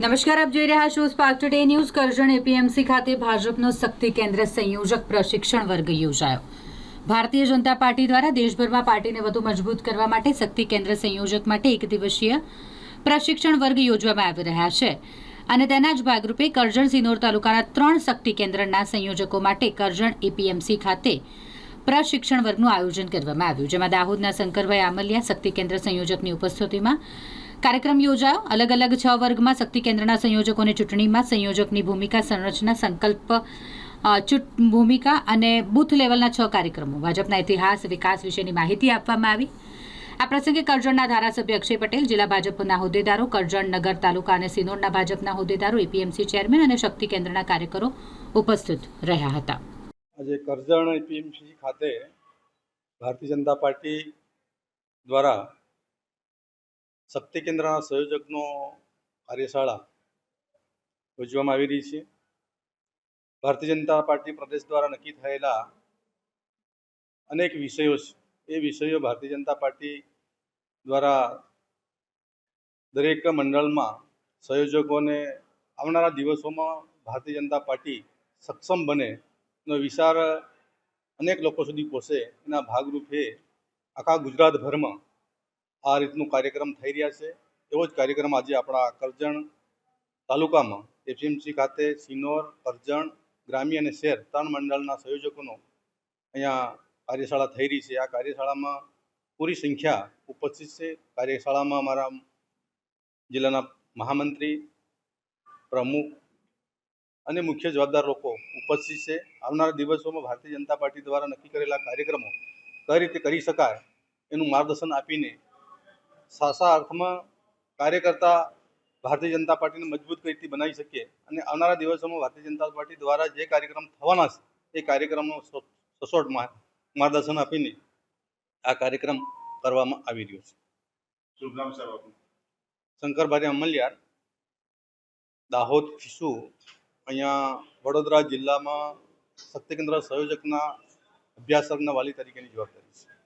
નમસ્કાર, આપ જોઈ રહ્યા છો Spark Today News Karjan A P M C ખાતે ભાજપનો શક્તિ કેન્દ્ર સંયોજક પ્રશિક્ષણ વર્ગ યોજાયો. ભારતીય જનતા પાર્ટી દ્વારા દેશભરમાં પાર્ટીને વધુ મજબૂત કરવા માટે શક્તિ કેન્દ્ર સંયોજક માટે એક દિવસીય પ્રશિક્ષણ વર્ગ યોજવામાં આવી રહ્યા છે. અને તેના જ ભાગરૂપે કરજણ સિનોર તાલુકાના ત્રણ શક્તિ કેન્દ્રના સંયોજકો માટે કરજણ એપીએમસી ખાતે પ્રશિક્ષણ વર્ગનું આયોજન કરવામાં આવ્યું, જેમાં દાહોદના શંકરભાઈ આમલિયા શક્તિ કેન્દ્ર સંયોજકની ઉપસ્થિતિમાં કાર્યક્રમ યોજાયો. અલગ અલગ છ વર્ગમાં શક્તિ કેન્દ્રના સંયોજકોને ચૂંટણીમાં સંયોજકની ભૂમિકા, સંરચના, સંકલ્પ ભૂમિકા અને બૂથ લેવલના છ કાર્યક્રમો. ભાજપના ઇતિહાસ, વિકાસ વિશેની માહિતી આપવામાં આવી. આ પ્રસંગે કરજણના ધારાસભ્ય અક્ષય પટેલ, જિલ્લા ભાજપના હોદ્દેદારો, કરજણ નગર તાલુકા અને સિનોરના ભાજપના હોદ્દેદારો એપીએમસી ચેરમેન અને શક્તિ કેન્દ્રના કાર્યકરો ઉપસ્થિત રહ્યા હતા. આજે કરજણ એપીએમસી ખાતે ભારતીય જનતા પાર્ટી દ્વારા શક્તિ કેન્દ્રના સંયોજકનો કાર્યશાળા યોજવામાં આવી રહી છે. ભારતીય જનતા પાર્ટી પ્રદેશ દ્વારા નક્કી થયેલા અનેક વિષયો છે. એ વિષયો ભારતીય જનતા પાર્ટી દ્વારા દરેક મંડળમાં સંયોજકોને આવનારા દિવસોમાં ભારતીય જનતા પાર્ટી સક્ષમ બને નો વિચાર અનેક લોકો સુધી પહોંચે એના ભાગરૂપે આખા ગુજરાતભરમાં આ રીતનું કાર્યક્રમ થઈ રહ્યા છે. એવો જ કાર્યક્રમ આજે આપણા કરજણ તાલુકામાં એપીએમસી ખાતે સિનોર, કરજણ, ગ્રામ્ય અને શહેર ત્રણ મંડળના સંયોજકોનો અહીંયા કાર્યશાળા થઈ રહી છે. આ કાર્યશાળામાં પૂરી સંખ્યા ઉપસ્થિત છે. કાર્યશાળામાં અમારા જિલ્લાના મહામંત્રી, પ્રમુખ અને મુખ્ય જવાબદાર લોકો ઉપસ્થિત છે. આવનારા દિવસોમાં ભારતીય જનતા પાર્ટી દ્વારા નક્કી કરેલા કાર્યક્રમો કઈ રીતે કરી શકાય એનું માર્ગદર્શન આપીને સાચા અર્થમાં કાર્યકર્તા ભારતીય જનતા પાર્ટીને મજબૂત કઈ રીતે બનાવી શકીએ અને આવનારા દિવસોમાં ભારતીય જનતા પાર્ટી દ્વારા જે કાર્યક્રમ થવાના છે એ કાર્યક્રમનો સચોટ માર્ગદર્શન આપીને આ કાર્યક્રમ કરવામાં આવી રહ્યો છે. શુભ નામ સાહેબ આપનું? શંકરભાઈ અમલિયાર દાહોદ ફિસુ અહીંયા વડોદરા જિલ્લામાં શક્તિ કેન્દ્ર સંયોજકના અભ્યાસકના વાલી તરીકેની જવાબદારી છે.